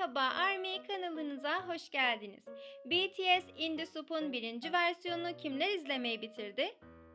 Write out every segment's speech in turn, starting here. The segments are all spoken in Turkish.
Merhaba Army kanalınıza hoş geldiniz. BTS Indie Soup'un birinci versiyonunu kimler izlemeyi bitirdi?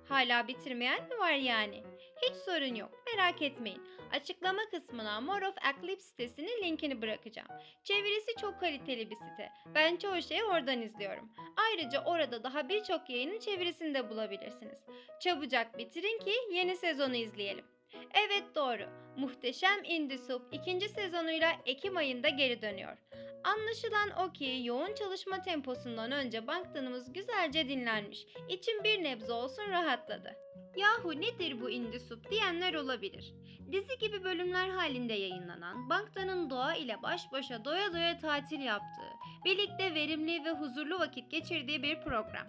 Hala bitirmeyen mi var yani? Hiç sorun yok, merak etmeyin. Açıklama kısmına More of Eclipse sitesinin linkini bırakacağım. Çevirisi çok kaliteli bir site. Ben çoğu şeyi oradan izliyorum. Ayrıca orada daha birçok yayının çevirisini de bulabilirsiniz. Çabucak bitirin ki yeni sezonu izleyelim. Evet doğru. Muhteşem Indie Soup ikinci sezonuyla Ekim ayında geri dönüyor. Anlaşılan o ki yoğun çalışma temposundan önce banktanımız güzelce dinlenmiş. İçim bir nebze olsun rahatladı. Yahu nedir bu Indie Soup diyenler olabilir. Dizi gibi bölümler halinde yayınlanan, Banktan'ın doğa ile baş başa doya doya tatil yaptığı, birlikte verimli ve huzurlu vakit geçirdiği bir program.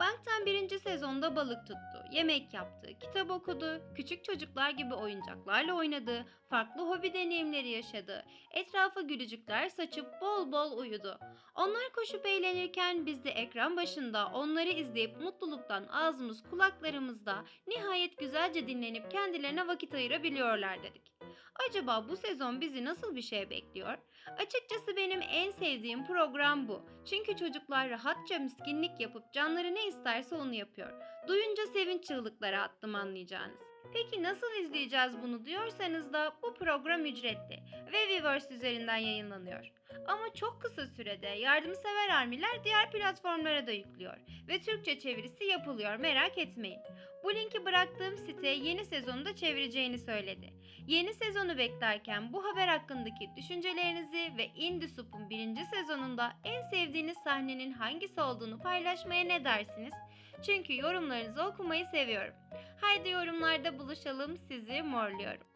Banktan birinci sezonda balık tuttu, yemek yaptı, kitap okudu, küçük çocuklar gibi oyuncaklarla oynadı, farklı hobi deneyimleri yaşadı, etrafa gülücükler saçıp bol bol uyudu. Onlar koşup eğlenirken biz de ekran başında onları izleyip mutluluktan ağzımız kulaklarımızda nihayet güzelce dinlenip kendilerine vakit ayırabiliyorlar dedik. Acaba bu sezon bizi nasıl bir şey bekliyor? Açıkçası benim en sevdiğim program bu. Çünkü çocuklar rahatça miskinlik yapıp canları ne isterse onu yapıyor. Duyunca sevinç çığlıkları attım anlayacağınız. Peki nasıl izleyeceğiz bunu diyorsanız da bu program ücretli ve Weverse üzerinden yayınlanıyor. Ama çok kısa sürede yardımsever armiler diğer platformlara da yüklüyor ve Türkçe çevirisi yapılıyor merak etmeyin. Bu linki bıraktığım site yeni sezonu da çevireceğini söyledi. Yeni sezonu beklerken bu haber hakkındaki düşüncelerinizi ve Indie Soup'un birinci sezonunda en sevdiğiniz sahnenin hangisi olduğunu paylaşmaya ne dersiniz? Çünkü yorumlarınızı okumayı seviyorum. Haydi yorumlarda buluşalım sizi morluyorum.